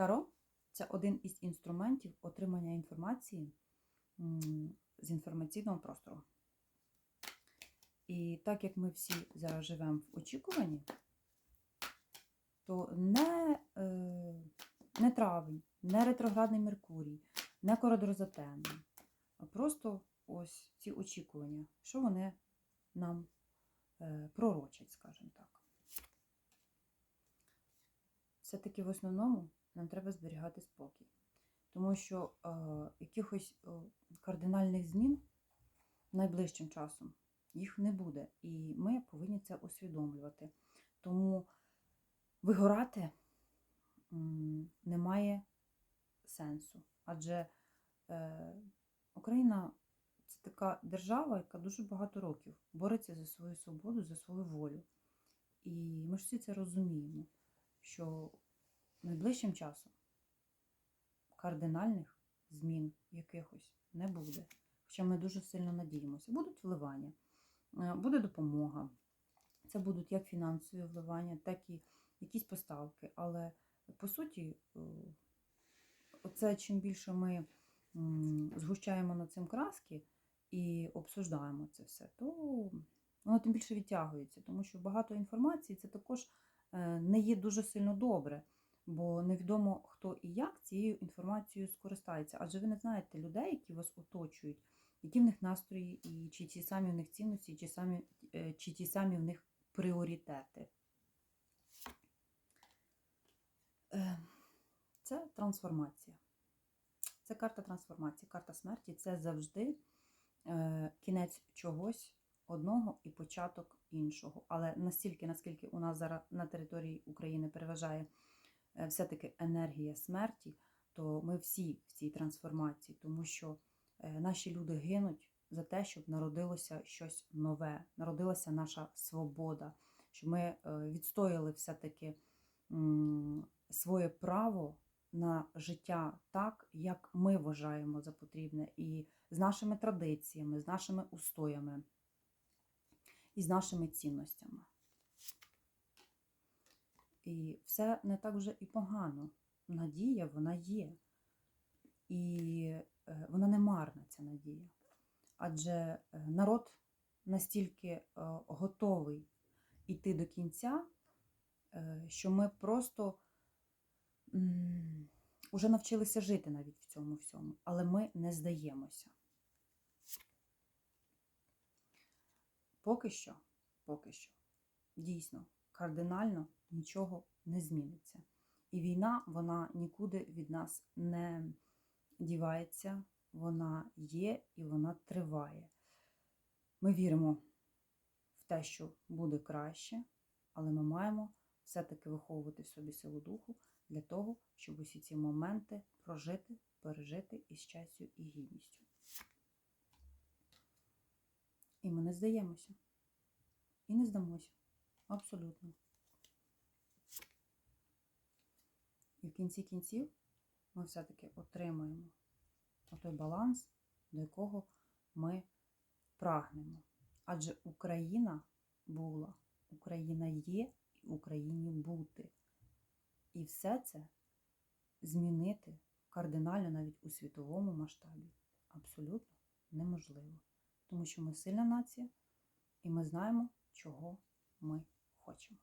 Таро це один із інструментів отримання інформації з інформаційного простору. І так як ми всі зараз живемо в очікуванні, то не, е, не травень, не ретроградний Меркурій, не кородрозатемний, а просто ось ці очікування, що вони нам е, пророчать, скажімо так. Все-таки в основному нам треба зберігати спокій. Тому що е, якихось е, кардинальних змін найближчим часом їх не буде. І ми повинні це усвідомлювати. Тому вигорати м, немає сенсу. Адже е, Україна це така держава, яка дуже багато років бореться за свою свободу, за свою волю. І ми ж всі це розуміємо, що найближчим часом кардинальних змін якихось не буде. Хоча ми дуже сильно надіємося. Будуть вливання, е, буде допомога. Це будуть як фінансові вливання, так і якісь поставки. Але по суті, е, оце чим більше ми згущаємо над цим краски і обсуждаємо це все, то воно тим більше відтягується, тому що багато інформації це також е, не є дуже сильно добре, бо невідомо хто і як цією інформацією скористається. Адже ви не знаєте людей, які вас оточують, які в них настрої, і чи ті самі в них цінності, чи, самі, е, чи ті самі в них пріоритети. Е, Це трансформація. Це карта трансформації, карта смерті це завжди е, кінець чогось одного і початок іншого. Але настільки, наскільки у нас зараз на території України переважає все-таки енергія смерті, то ми всі в цій трансформації, тому що е, наші люди гинуть за те, щоб народилося щось нове, народилася наша свобода, щоб ми е, відстояли все-таки своє право на життя так, як ми вважаємо за потрібне, і з нашими традиціями, з нашими устоями і з нашими цінностями. І все не так вже і погано. Надія вона є. І е, вона не марна, ця надія. Адже е, народ настільки е, готовий йти до кінця, що ми просто м, уже навчилися жити навіть в цьому всьому, але ми не здаємося. Поки що, поки що, дійсно, кардинально нічого не зміниться. І війна, вона нікуди від нас не дівається, вона є і вона триває. Ми віримо в те, що буде краще, але ми маємо все-таки виховувати в собі силу духу для того, щоб усі ці моменти прожити, пережити із честю і гідністю. І ми не здаємося. І не здамося. Абсолютно. І в кінці кінців ми все-таки отримаємо той баланс, до якого ми прагнемо. Адже Україна була, Україна є і Україні бути. І все це змінити кардинально навіть у світовому масштабі абсолютно неможливо. Тому що ми сильна нація, і ми знаємо, чого ми хочемо.